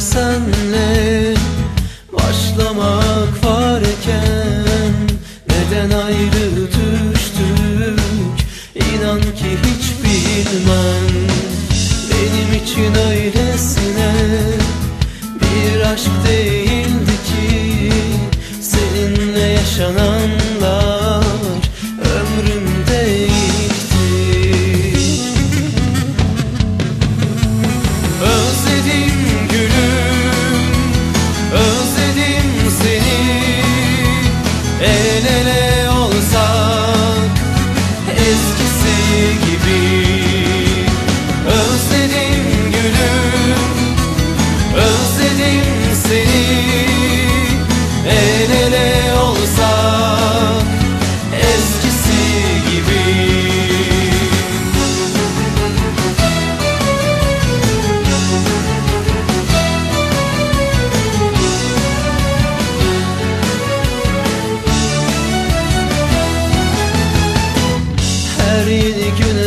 senle Başlamak varken Neden ayrı düştük? İnan ki hiç bilmem. Benim için öylesine Bir aşk değildi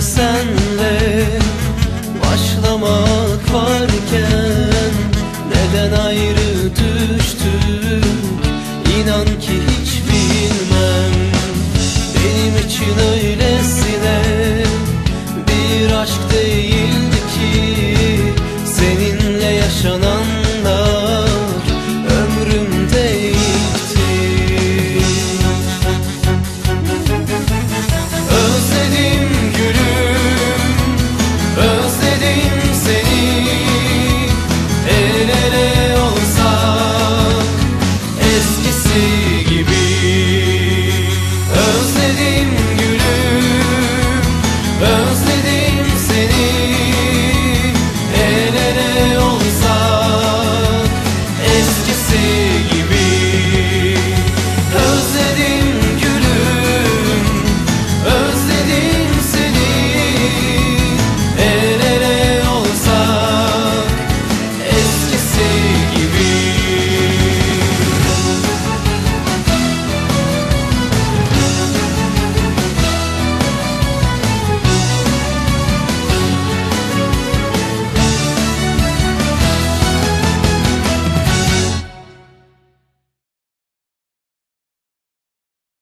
senle Başlamak varken Neden ayrı düştük İnan ki hiç bilmem. Benim için öylesine Bir aşk değildi ki Seninle yaşanan